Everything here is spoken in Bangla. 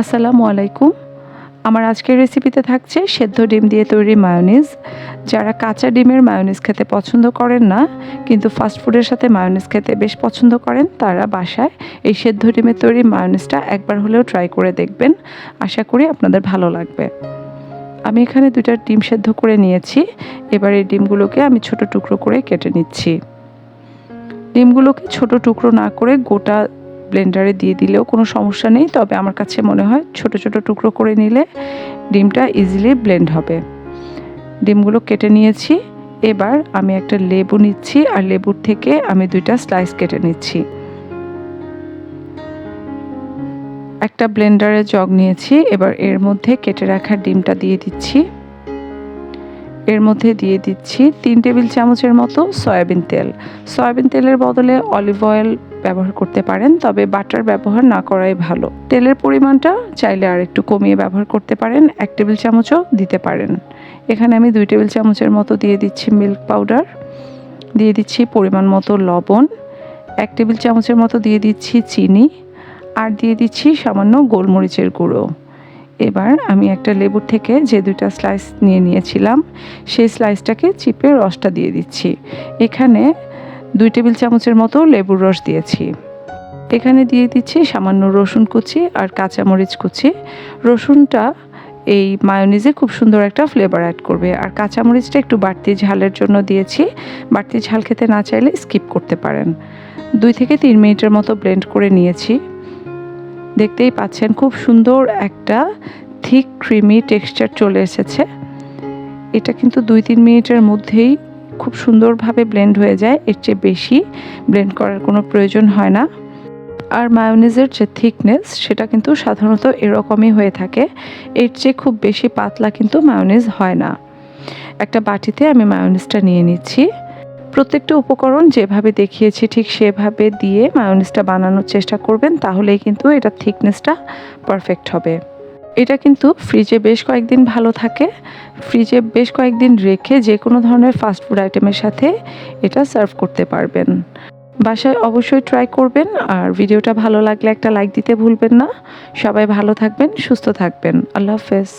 আসসালামু আলাইকুম। আমার আজকের রেসিপিতে থাকছে সেদ্ধ ডিম দিয়ে তৈরি মায়োনিজ যারা কাঁচা ডিমের মায়োনিজ খেতে পছন্দ করেন না, কিন্তু ফাস্টফুডের সাথে মায়োনিজ খেতে বেশ পছন্দ করেন, তারা বাসায় এই সেদ্ধ ডিমের তৈরি মায়োনিজটা একবার হলেও ট্রাই করে দেখবেন। আশা করি আপনাদের ভালো লাগবে। আমি এখানে দুইটা ডিম সেদ্ধ করে নিয়েছি। এবার এই ডিমগুলোকে আমি ছোট টুকরো করে কেটে নিচ্ছি। ডিমগুলোকে ছোট টুকরো না করে গোটা ব্লেন্ডারে দিয়ে দিলেও কোনো সমস্যা নেই। তবে আমার কাছে মনে হয় ছোট ছোট টুকরো করে নিলে ডিমটা ইজিলি ব্লেন্ড হবে। ডিমগুলো কেটে নিয়েছি। এবার আমি একটা লেবু নিচ্ছি আর লেবুর থেকে আমি দুইটা স্লাইস কেটে নিচ্ছি। একটা ব্লেন্ডারে জগ নিয়েছি। এবার এর মধ্যে কেটে রাখা ডিমটা দিয়ে দিচ্ছি। এর মধ্যে দিয়ে দিচ্ছি তিন টেবিল চামচের মতো সয়াবিন তেল। সয়াবিন তেলের বদলে অলিভ অয়েল ব্যবহার করতে পারেন, তবে বাটার ব্যবহার না করাই ভালো। তেলের পরিমাণটা চাইলে আর একটু কমিয়ে ব্যবহার করতে পারেন, এক টেবিল চামচও দিতে পারেন। এখানে আমি দুই টেবিল চামচের মতো দিয়ে দিচ্ছি মিল্ক পাউডার, দিয়ে দিচ্ছি পরিমাণ মতো লবণ, এক টেবিল চামচের মতো দিয়ে দিচ্ছি চিনি, আর দিয়ে দিচ্ছি সামান্য গোলমরিচের গুঁড়ো। এবার আমি একটা লেবুর থেকে যে দুইটা স্লাইস নিয়ে নিয়েছিলাম, সেই স্লাইসটাকে চিপে রসটা দিয়ে দিচ্ছি। এখানে দুই টেবিল চামচের মতো লেবুর রস দিয়েছি। এখানে দিয়ে দিচ্ছি সামান্য রসুন কুচি আর কাঁচামরিচ কুচি। রসুনটা এই মায়োনিজে খুব সুন্দর একটা ফ্লেভার অ্যাড করবে। আর কাঁচামরিচটা একটু বাড়তি ঝালের জন্য দিয়েছি। বাড়তি ঝাল খেতে না চাইলে স্কিপ করতে পারেন। দুই থেকে তিন মিনিটের মতো ব্লেন্ড করে নিয়েছি। দেখতেই পাচ্ছেন খুব সুন্দর একটা থিক ক্রিমি টেক্সচার চলে এসেছে। এটা কিন্তু দুই তিন মিনিটের মধ্যেই খুব সুন্দরভাবে ব্লেন্ড হয়ে যায়, এর চেয়ে বেশি ব্লেন্ড করার কোনো প্রয়োজন হয় না। আর মায়োনিজের যে থিকনেস সেটা কিন্তু সাধারণত এরকমই হয়ে থাকে। এর চেয়ে খুব বেশি পাতলা কিন্তু মায়োনিজ হয় না। একটা বাটিতে আমি মায়োনিজটা নিয়ে নিচ্ছি। প্রত্যেকটা উপকরণ যেভাবে দেখিয়েছি, ঠিক সেভাবে দিয়ে মায়োনিজটা বানানোর চেষ্টা করবেন, তাহলেই কিন্তু এটা থিকনেসটা পারফেক্ট হবে। এটা কিন্তু ফ্রিজে বেশ কয়েকদিন ভালো থাকে। ফ্রিজে বেশ কয়েকদিন রেখে যে কোনো ধরনের ফাস্টফুড আইটেমের সাথে এটা সার্ভ করতে পারবেন। বাসায় অবশ্যই ট্রাই করবেন আর ভিডিওটা ভালো লাগলে একটা লাইক দিতে ভুলবেন না। সবাই ভালো থাকবেন, সুস্থ থাকবেন। আল্লাহ হাফেজ।